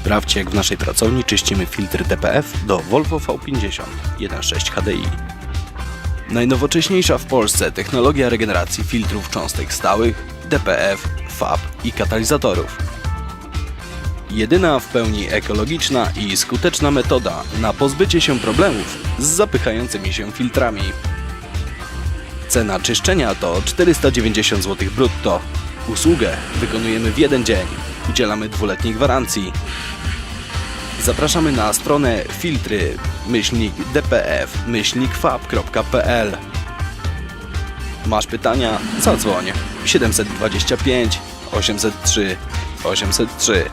Sprawdź jak w naszej pracowni czyścimy filtr DPF do Volvo V50 1.6 HDI. Najnowocześniejsza w Polsce technologia regeneracji filtrów cząstek stałych, DPF, FAB i katalizatorów. Jedyna w pełni ekologiczna i skuteczna metoda na pozbycie się problemów z zapychającymi się filtrami. Cena czyszczenia to 490 zł brutto. Usługę wykonujemy w jeden dzień. Udzielamy dwuletniej gwarancji. Zapraszamy na stronę filtry myślnik dpf myślnik fab.pl Masz pytania? Zadzwoń 725 803 803